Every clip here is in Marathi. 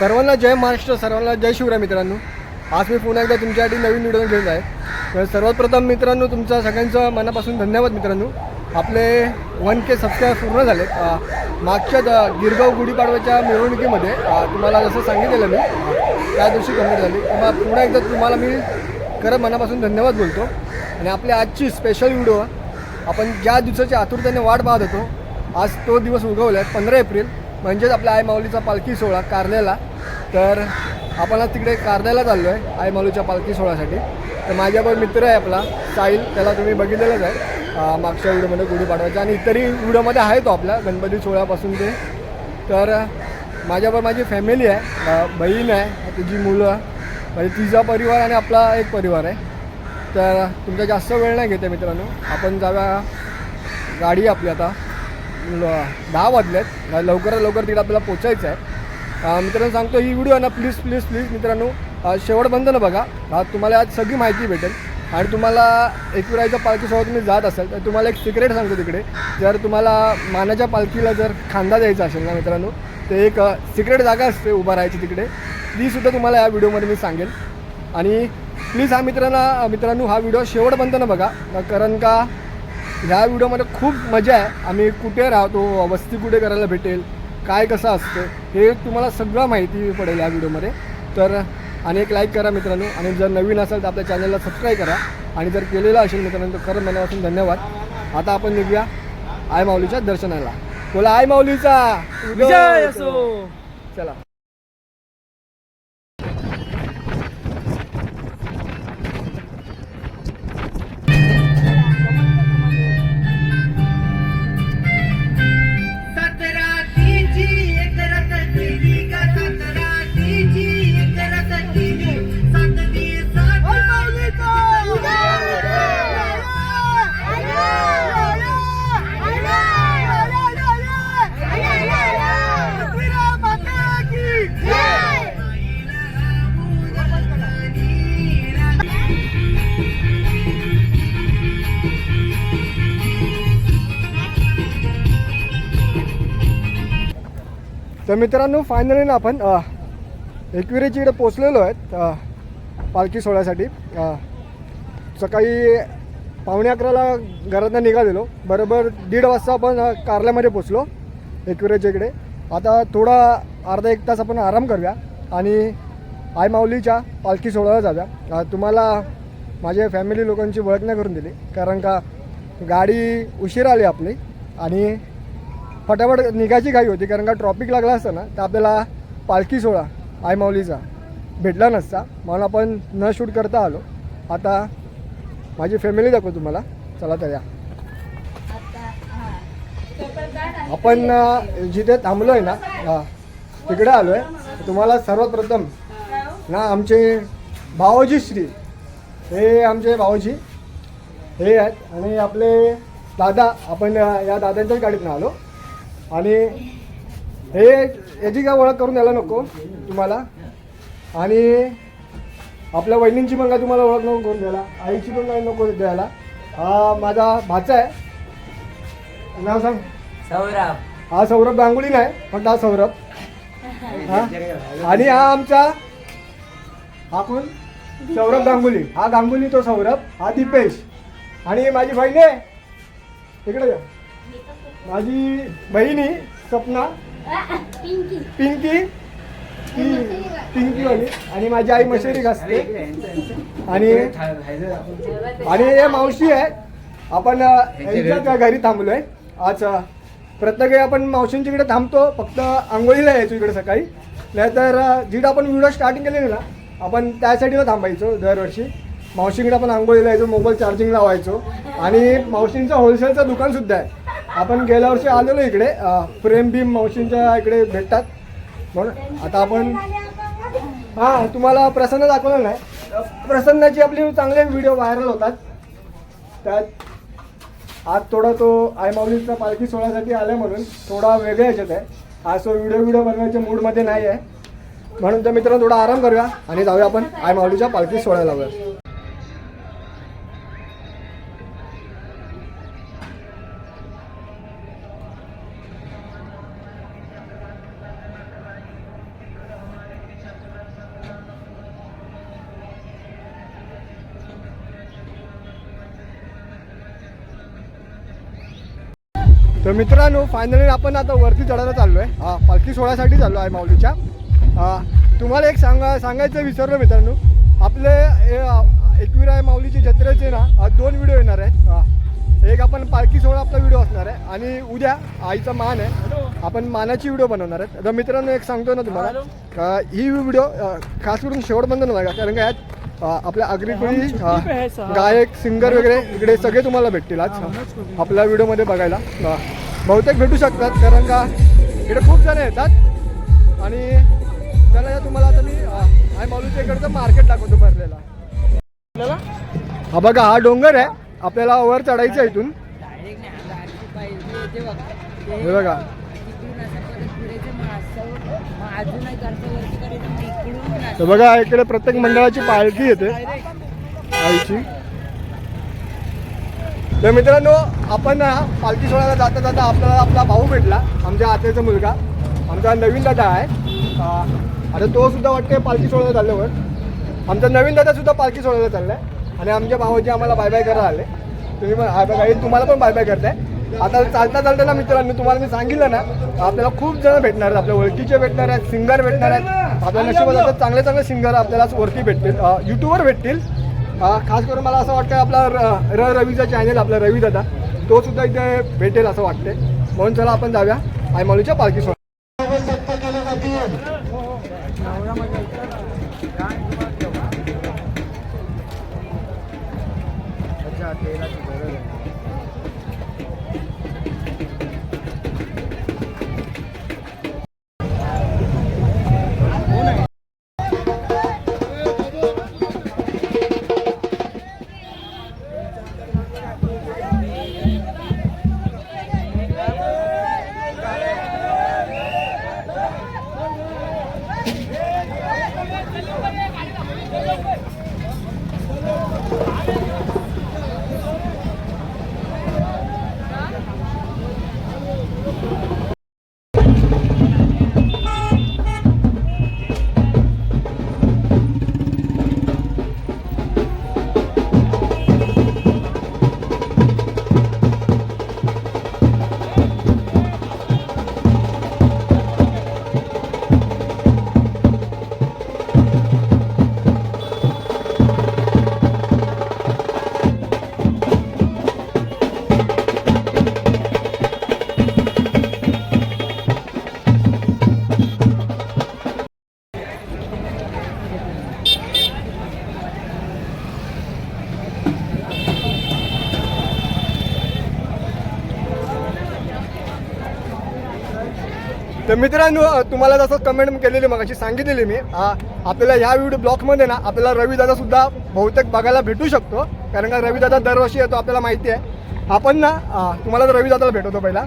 सर्वांना जय महाराष्ट्र सर्वांना जय शिवराय मित्रांनो. आज मी पुन्हा एकदा तुमच्यासाठी नवीन व्हिडिओ घेऊन आहे. तर सर्वात प्रथम मित्रांनो तुमचा सगळ्यांचं मनापासून धन्यवाद मित्रांनो. आपले वन के सबस्क्राईब पूर्ण झाले. मागच्या द- गिरगाव गुढीपाडव्याच्या मिरवणुकीमध्ये तुम्हाला जसं सांगितलेलं मी त्या दिवशी कंप्लीट झाली. किंवा पुन्हा एकदा तुम्हाला मी खरं मनापासून धन्यवाद बोलतो. आणि आपली आजची स्पेशल व्हिडिओ आपण ज्या दिवसाची आतुरतेने वाट पाहत होतो आज तो दिवस उगवला आहे पंधरा एप्रिल. म्हणजेच आपल्या आईमाऊलीचा पालखी सोहळा कारल्याला. तर आपण आज तिकडे कारल्याला चाललो आहे आई माऊलीच्या पालखी सोहळ्यासाठी. तर माझ्याबरोबर मित्र आहे आपला साहिल. त्याला तुम्ही बघितलेलंच आहे. मागच्या व्हिडिओमध्ये गुढीपाडवायचा आणि इतरही व्हिडिओमध्ये आहे तो आपला गणपती सोहळ्यापासून ते. तर माझ्यावर माझ्याबरोबर माझी फॅमिली आहे. बहीण आहे तिची मुलं. म्हणजे तिचा परिवार आणि आपला एक परिवार आहे. तर तुमचा जास्त वेळ नाही घेते मित्रांनो. आपण जाऊया. गाडी आहे आपली आता. दहा वाजलेत. लवकरात लवकर तिकडे आपल्याला पोचायचं आहे मित्रांनो सांगतो ही व्हिडिओ आहे ना प्लीज प्लीज प्लीज मित्रांनो. शेवटपर्यंत ना बघा. तुम्हाला आज सगळी माहिती भेटेल. आणि तुम्हाला एकविराईच्या पालखीसोबत तुम्ही जात असाल तर तुम्हाला एक सिक्रेट सांगतो तिकडे. जर तुम्हाला मानाच्या पालखीला जर खांदा द्यायचा असेल ना मित्रांनो ते एक सिक्रेट जागा असते उभा राहायची तिकडे. तीसुद्धा तुम्हाला या व्हिडिओमध्ये मी सांगेल. आणि प्लीज हा मित्रांना मित्रांनो हा व्हिडिओ शेवटपर्यंत ना बघा. कारण का ह्या व्हिडिओमध्ये खूप मजा आहे. आम्ही कुठे राहतो वस्ती कुठे करायला भेटेल काय कसं असतं हे तुम्हाला सगळं माहिती पडेल या व्हिडिओमध्ये. तर आणि एक लाईक करा मित्रांनो आणि जर नवीन असेल तर आपल्या चॅनलला सबस्क्राईब करा. आणि जर केलेलं असेल मित्रांनो तर खरं मनापासून धन्यवाद. आता आपण निघूया आय माऊलीच्या दर्शनाला. बोला आय माऊलीचा! विजय असो! चला. तर मित्रांनो फायनली ना आपण अ, इकडे पोचलेलो आहेत पालखी सोहळ्यासाठी. सकाळी पावणे अकराला घरातनं निघालेलो. बरोबर दीड वाजता आपण कारल्यामध्ये पोचलो एकविरेच्या इकडे. आता थोडा अर्धा एक तास आपण आराम करूया आणि आई माऊलीच्या पालखी सोहळ्याला जाऊया. तुम्हाला माझ्या फॅमिली लोकांची ओळख नाही करून दिली कारण का गाडी उशीर आली आपली आणि फटाफट निघायची घाई होती कारण का ट्रॉफिक लागला असतं ना तर आपल्याला पालखी सोहळा आई माऊलीचा भेटला नसता. म्हणून आपण न शूट करता आलो. आता माझी फॅमिली दाखवू तुम्हाला. चला तर या. आपण जिथे थांबलो आहे ना हा, तिकडे आलो आहे तुम्हाला सर्वप्रथम ना आमचे भावोजी श्री हे आमचे भावोजी हे आहेत. आणि आपले दादा आपण या दादांच्याच गाडीतून आलो. आणि हे याची काय ओळख करून द्यायला नको तुम्हाला. आणि आपल्या वहिनींची पण काय तुम्हाला ओळख नको करून द्यायला. आईची पण काय नको द्यायला. हा माझा भाचा आहे. नाव सांग. सौरभ. हा सौरभ गांगुली नाही फक्त हा सौरभ. हा? आणि हा आमचा हा कोण? सौरभ गांगुली. हा गांगुली तो सौरभ. हा दीपेश. आणि माझी बहीण आहे. इकडे या माझी बहिणी सपना पिंकी. ती पिंकी वाली आणि माझी आई मशेरी घासते. आणि आणि हे मावशी आहे. आपण यांच्या घरी थांबलोय. आज अ, प्रत्येक आपण मावशींच्या इकडे थांबतो. फक्त आंघोळीला यायचो इकडे सकाळी. नाहीतर अ, जिथं आपण व्हिडिओ स्टार्टिंग केलेली ना आपण त्यासाठीला थांबायचो दरवर्षी. मावशींकडे आपण आंघोळीला यायचो मोबाईल चार्जिंग लावायचो. आणि मावशींचं होलसेलचं दुकान सुद्धा आहे. आपण गेल्या वर्षी आलेलो इकडे प्रेम भीम मावशींच्या इकडे भेटतात. म्हणून आता आपण हां तुम्हाला प्रसन्न दाखवलं नाही. प्रसन्नाची आपली चांगले व्हिडिओ व्हायरल होतात. त्यात आज थोडा तो आय पालखी सोहळ्यासाठी आला म्हणून थोडा वेगळ्या ह्याच्यात आहे. आज तो व्हिडिओ व्हिडिओ बनवायच्या मूडमध्ये नाही आहे म्हणून तर मित्रांनो थोडा आराम करूया आणि जाऊया आपण आयमाऊलीच्या पालखी सोहळ्याला जाऊया मित्रांनो फायनली आपण आता वरती चढायला चाललो आहे हा पालखी सोहळ्यासाठी चाललो आहे माऊलीच्या. तुम्हाला एक सांगा सांगायचं विसरलो मित्रांनो. आपले हे, अ, एकविरा माऊलीची जत्रेचे ना दोन व्हिडिओ येणार आहेत. हा. एक आपण पालखी सोहळा आपला व्हिडिओ असणार आहे. आणि उद्या आईचा मान आहे. आपण मानाची व्हिडिओ बनवणार आहेत. तर मित्रांनो एक सांगतो ना तुम्हाला. ही व्हिडिओ खास करून शेवटपर्यंत बघा कारण का यात अ, आपल्या आगरीकोळी अ, गायक सिंगर वगैरे इकडे सगळे तुम्हाला भेटतील आज. आपल्या व्हिडिओमध्ये बघायला. बहुतेक भेटू शकतात कारण का इकडे खूप जण येतात. आणि चला या तुम्हाला आता मी आय इकडचं मार्केट दाखवतो भरलेला. हा बघा हा डोंगर आहे. आपल्याला वर चढायचं आहे इथून. हे बघा तर बघा इकडे प्रत्येक मंडळाची पालखी येते. आईची. तर मित्रांनो आपण ना पालखी सोहळ्याला जाता जाता आपल्याला आपला भाऊ भेटला आमच्या आत्याचा मुलगा. आमचा नवीन दादा आहे. आता तो सुद्धा वाटते पालखी सोहळ्याला चालल्यावर. आमचा नवीन दादा सुद्धा पालखी सोहळ्याला चाललाय. आणि आमच्या भावाजी आम्हाला बाय बाय करायला आले. तुम्ही पण हा बघा तुम्हाला पण बाय बाय करताय. आता चालता चालता ना मित्रांनो तुम्हाला मी सांगितलं ना आपल्याला खूप जण भेटणार आहेत. आपल्या ओळखीचे भेटणार आहेत सिंगर भेटणार आहेत. आपल्या नशिबात आता चांगले चांगले सिंगर आपल्याला वरती भेटतील युट्यूबवर भेटतील. खास करून मला असं वाटतं आपला र र रवीचा चॅनल आपला रवी दादा तो सुद्धा इथे भेटेल असं वाटते म्हणून चला आपण जाऊया. आयमॉलीच्या पालखी मित्रांनो तुम्हाला जसं कमेंट केलेली मग अशी सांगितलेली मी आपल्याला ह्या व्हिडिओ ब्लॉगमध्ये ना आपल्याला रविदादा सुद्धा बहुतेक बघायला भेटू शकतो. कारण का रविदादा दरवर्षी येतो आपल्याला माहिती आहे. आपण ना तुम्हाला तर रविदादाला भेटवतो पहिला.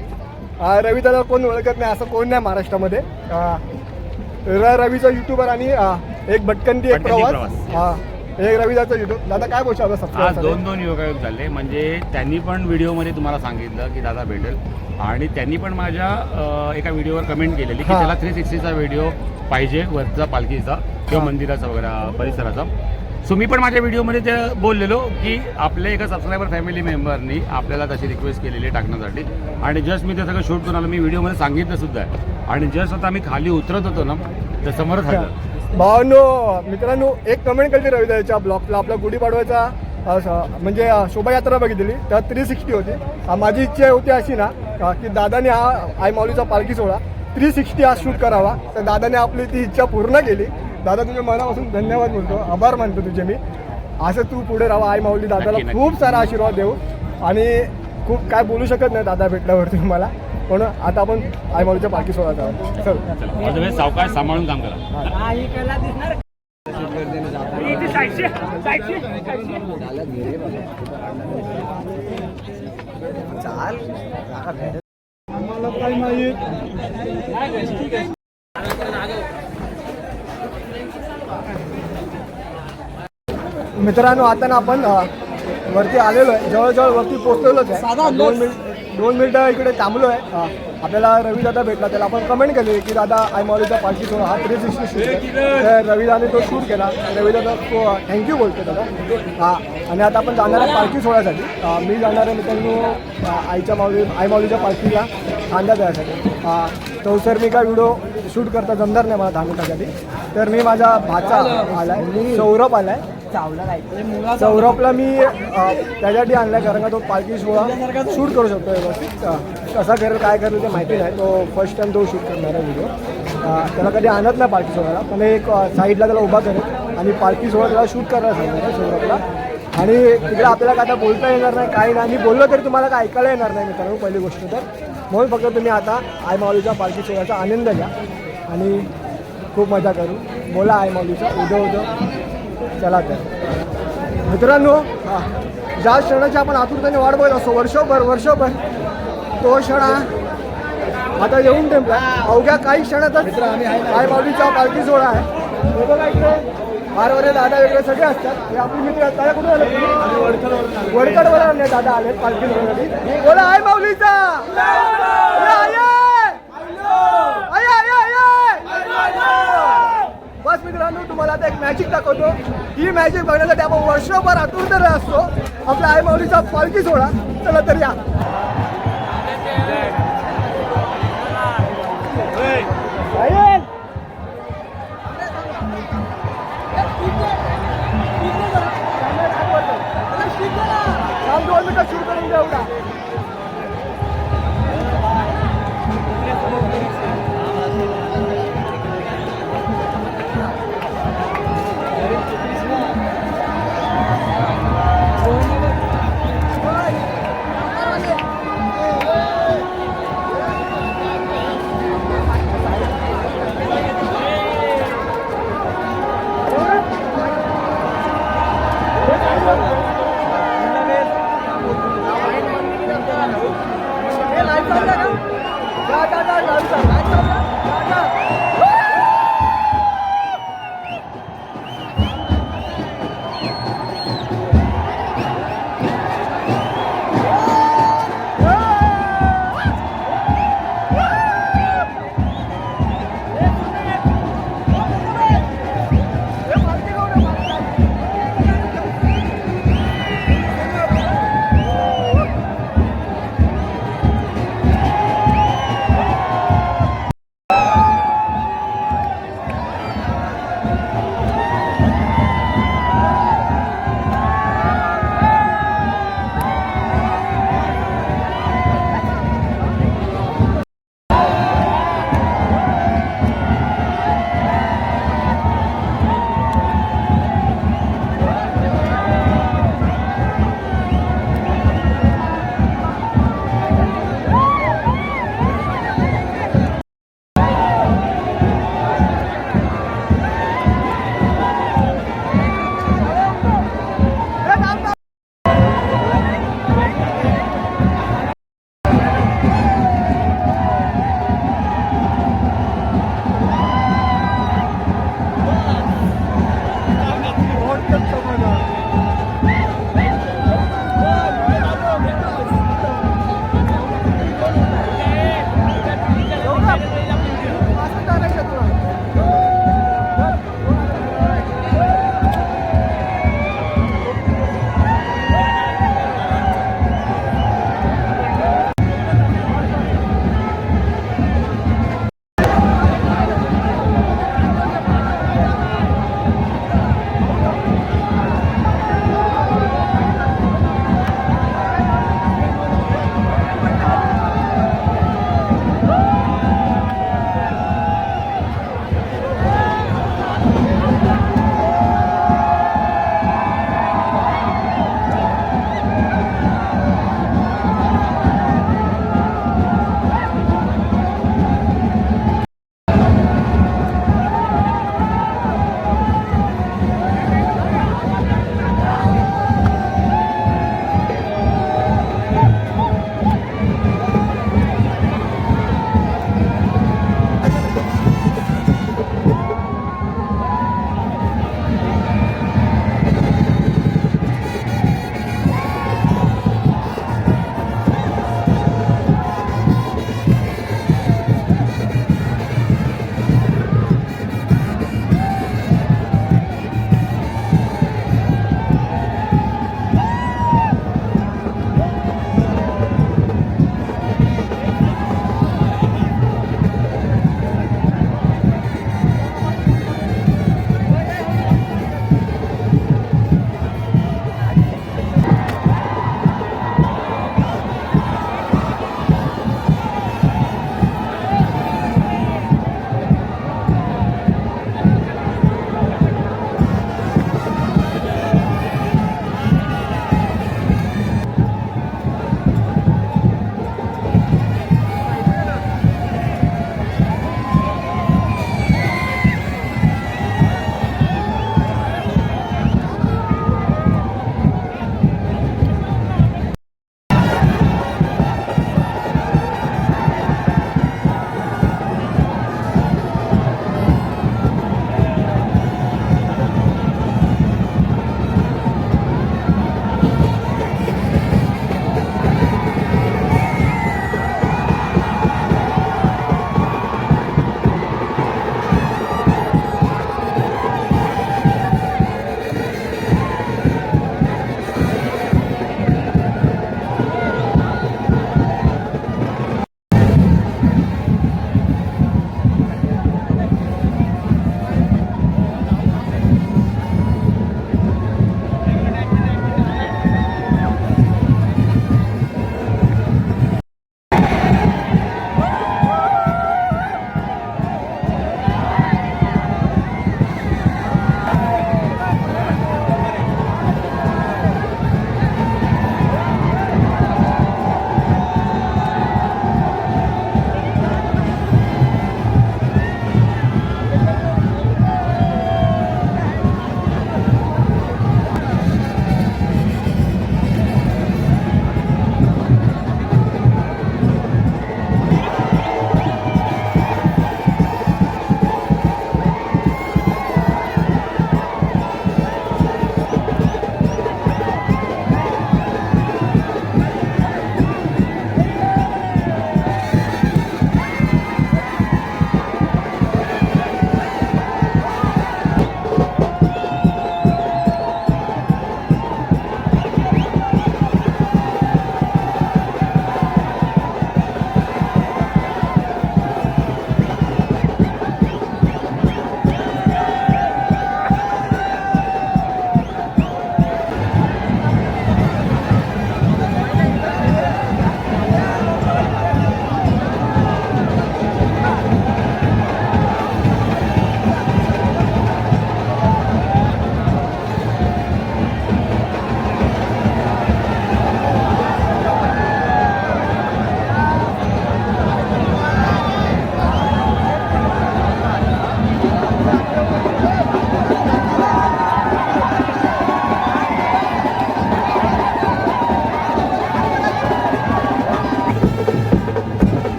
रविदादा कोण ओळखत नाही असं कोण नाही महाराष्ट्रामध्ये. रवीचा युट्यूबर आणि एक भटकंती एक प्रवास. प्रवास. हा एक रविदाचा युट्यूब दादा काय बोलतो आज सबस्क्राईब दोन दोन योगायोग झाले. म्हणजे त्यांनी पण व्हिडिओमध्ये तुम्हाला सांगितलं की दादा भेटेल. आणि त्यांनी पण माझ्या अं, एका व्हिडिओवर कमेंट केलेली की हा. त्याला थ्री सिक्स्टीचा व्हिडिओ पाहिजे वरचा पालखीचा किंवा हा. मंदिराचा वगैरे परिसराचा. सो मी पण माझ्या व्हिडिओमध्ये ते बोललेलो की आपल्या एका सबस्क्रायबर फॅमिली मेंबरनी आपल्याला तशी रिक्वेस्ट केलेली आहे टाकण्यासाठी. आणि जस्ट मी ते सगळं शूट करून आलो. मी व्हिडिओमध्ये सांगितलं सुद्धा आहे. आणि जस्ट आता आम्ही खाली उतरत होतो ना तर समोरच आलं. भावांनो मित्रांनो एक कमेंट केली रविदाच्या ब्लॉगला आपला गुढीपाडव्याचा म्हणजे शोभायात्रा बघितली तर थ्री सिक्स्टी होती. माझी इच्छा होती अशी ना की दादाने हा आई माऊलीचा पालखी सोहळा थ्री सिक्स्टी हा शूट करावा. तर दादाने आपली ती इच्छा पूर्ण केली. दादा तुझ्या मनापासून धन्यवाद बोलतो. आभार मानतो तुझे मी. असं तू पुढे राहा आई माऊली दादाला. खूप सारा आशीर्वाद देऊ. आणि खूप काय बोलू शकत नाही दादा भेटल्यावरती मला. म्हणून आता आपण जाऊ चल चला. ऑल द वे सावकाश सांभाळून काम करा. आम्हाला काय माहीत मित्रांनो आता ना आपण वरती आलेलो आहे. जवळजवळ वरती पोहोचलेलोच आहे. दोन मिनिट दोन मिनिटं इकडे थांबलो आहे आपल्याला रवी दादा भेटला त्याला आपण कमेंट केली की दादा आय मॉलीचा पार्टी सोहळा हा थ्री सिक्स्टी शूट आहे तर रविदाने तो शूट केला. रवी दादा तो थँक्यू बोलतो दादा हां. आणि आता आपण जाणार आहे पालखी सोहळ्यासाठी. मी जाणार आहे मित्रांनो आईच्या माऊली आई माऊलीच्या पालखीला खांदा द्यायसाठी तो सर मी काय व्हिडिओ शूट करता जमणार नाही मला थांबवण्यासाठी तर मी माझा भाचा आलाय सौरभ आलाय सौरभला मी अ, त्याच्यासाठी आणलाय कारण का तो पालखी सोहळा शूट करू शकतो व्यवस्थित. कसा करेल काय करेल ते माहिती नाही. तो फर्स्ट टाइम तो शूट करणार आहे व्हिडिओ त्याला कधी आणत नाही पालखी सोहळ्याला. पण एक साईडला त्याला उभा करेल आणि पालखी सोहळा त्याला शूट करायला सांगणार आहे सौरभला आणि तिकडे आपल्याला काय आता बोलता येणार नाही काही नाही. आणि बोललो तरी तुम्हाला काय ऐकायला येणार नाही मित्रांनो पहिली गोष्ट तर. म्हणून फक्त तुम्ही आता आई माऊलीच्या पालखी सोहळ्याचा आनंद घ्या आणि खूप मजा करू. बोला आई माऊलीचा. उदं उदं चला तर. मित्रांनो ज्या क्षणाची आपण आतुरतेने वाट बघत असतो वर्षभर वर्षभर तो क्षण आता येऊन टेम्पला अवघ्या काही क्षणातच आई माऊलीचा पालखी सोहळा आहे. हे बघा इकडे. फार वरे दादा वेगळे सगळे असतात. हे आपले मित्र आहेत. दादा कुठे आले? वडकडवर आले. दादा आले पालखी सोहळ्यासाठी. बोला माऊलीचा आय, आय! आय, आय, आय, आय! बस मित्रांनो तुम्हाला आता एक मॅजिक दाखवतो. ही मॅजिक बघण्यासाठी आपण वर्षभर आतुरतर असतो. आपल्या आई माऊलीचा पालखी सोहळा. चला तर या. दोन मिनिटं सुरू करून घ्या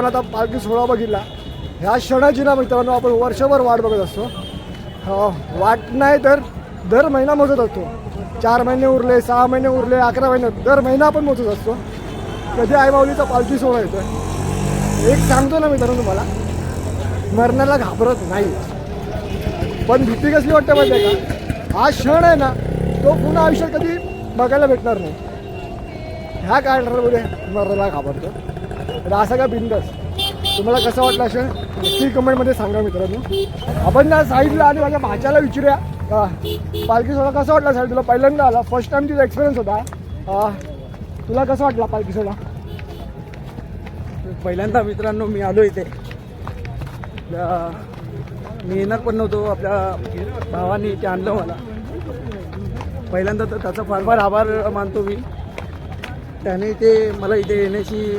आपण आता पालखी सोहळा बघितला. ह्या क्षणाची ना मित्रांनो आपण वर्षभर वाट बघत असतो. हो, वाट नाही तर दर महिना मोजत असतो. चार महिने उरले सहा महिने उरले अकरा महिने दर महिना आपण मोजत असतो. कधी आईबावलीचा पालखी सोहळा येतो एक सांगतो ना मित्रांनो तुम्हाला मरणाला घाबरत नाही. पण भीती कसली वाटते माहिती आहे का? हा क्षण आहे ना तो पुन्हा आयुष्यात कधी बघायला भेटणार नाही. ह्या कारणामुळे मरणाला घाबरतो. असा का बिंदस. तुम्हाला कसं वाटलं असेल? नक्की कमेंटमध्ये सांगा मित्रांनो. आपण ना साईडला आणि माझ्या भाच्याला विचारूया. पालखी सोहळा कसा वाटला साईड तुला? पहिल्यांदा आला. फर्स्ट टाइम तुझा एक्सपिरियन्स होता. तुला कसं वाटला पालखी सोहळा? पहिल्यांदा मित्रांनो मी आलो इथे. मी येणार पण नव्हतो. आपल्या भावाने इथे आणलं मला. पहिल्यांदा तर त्याचा फार फार आभार मानतो मी. त्याने ते मला इथे येण्याची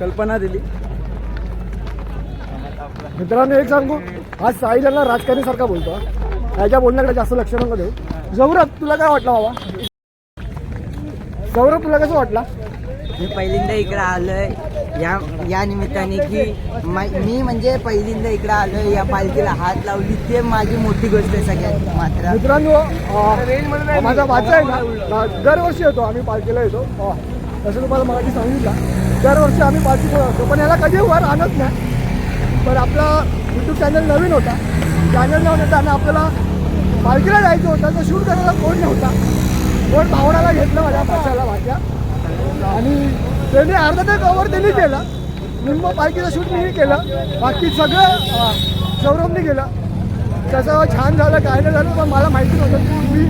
कल्पना दिली. मित्रांनो एक सांगू. आज साईला ना राजकारणीसारखा बोलतो. त्याच्या बोलण्याकडे जास्त लक्ष नको देऊ. गौरव तुला काय वाटलं बाबा? गौरव तुला कसं वाटला? मी पहिल्यांदा इकडे आलोय. या या निमित्ताने की मा- म्हणजे पहिल्यांदा इकडे आलोय. या पालखीला हात लावली. ते माझी मोठी गोष्ट आहे सगळ्यात मात्र. मित्रांनो माझा वाचा आहे ना दरवर्षी येतो आम्ही पालखीला येतो. तसं तुम्हाला मराठी सांगितलं दरवर्षी आम्ही पालखी असतो पण याला कधी वर आणत नाही. पण आपला यूट्यूब चॅनल नवीन होता. चॅनल नवीन होता आणि आपल्याला पालखीला जायचं होतं तर शूट करायला कोण नव्हता. कोण भावनाला घेतलं माझ्या पक्षाला माझ्या आणि त्यांनी अर्धा ते कवर त्यांनी केलं. निम्म पालखीचं शूट मी केलं. बाकी सगळं सौरभने केलं. कसं छान झालं काय नाही झालं पण मला माहिती नव्हतं. तुम्ही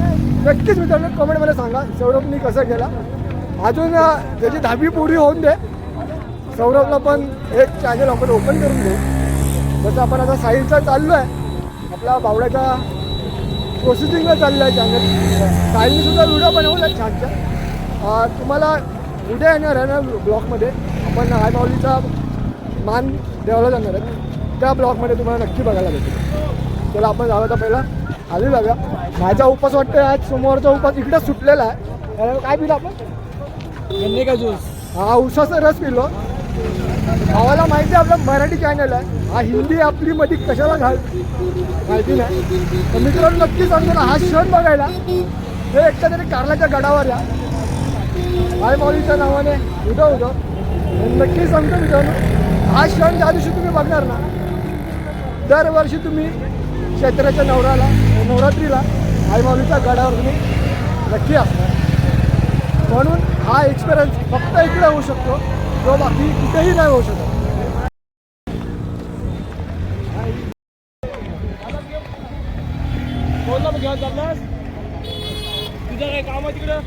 नक्कीच मित्रांनो कमेंटमध्ये सांगा सौरभनी कसं केलं. अजून त्याची दहावी पुरी होऊन दे. सौरभला पण एक चॅनल आपण ओपन करून देऊ. जसं आपण आता साईडचा चाललो आहे आपला बावड्याचा प्रोसेसिंगला चाललं आहे चॅनल साईडने व्हिडिओ बनवला आहे छानच्या. तुम्हाला उद्या येणार आहे ना ब्लॉगमध्ये. आपण आय माऊलीचा मान देवाला जाणार आहे. त्या ब्लॉगमध्ये तुम्हाला नक्की बघायला भेटेल. चला आपण जाऊ तर पहिला. आली जाऊया. माझा उपास वाटतं आज समोरचा उपास इकडं सुटलेला आहे. त्यामुळे काय पिलं आपण? गन्ने का ज्यूस हा उसाचा रस पिलो. भावाला माहिती आहे आपलं मराठी चॅनल आहे. हा हिंदी आपली मध्ये कशाला घाल? माहिती नाही. तर मित्रांनो नक्की सांगतो ना हा क्षण बघायला. हे एकटा तरी कारल्याच्या गडावर या. आय मॉलीच्या नावाने उदं उदं नक्की सांगतो मित्रांनो हा क्षण ज्या दिवशी तुम्ही बघणार ना दरवर्षी तुम्ही क्षेत्राच्या नवराला नवरात्रीला आई माऊलीच्या गडावर तुम्ही नक्की असणार. म्हणून हा एक्सपिरियन्स फक्त इकडे होऊ शकतो. जो बाकी कुठेही नाही होऊ शकत. तुझं काय काम आहे तिकडं?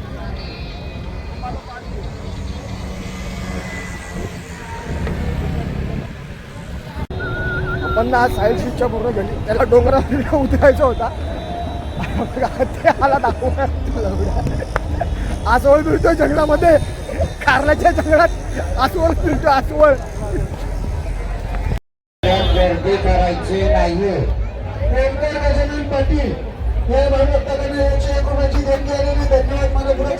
आपण ना आज सायन्स इच्छा पूर्ण केली त्याला डोंगरावर उतरायचा होता. ते आला दाखवूया आसवळ मिळतोय जंगलामध्ये. कारल्याच्या जंगलात आसवळ मिळतो आसवळ. गर्दी करायची नाहीये. पाटील हे भाऊ धन्यवाद. मला पुढे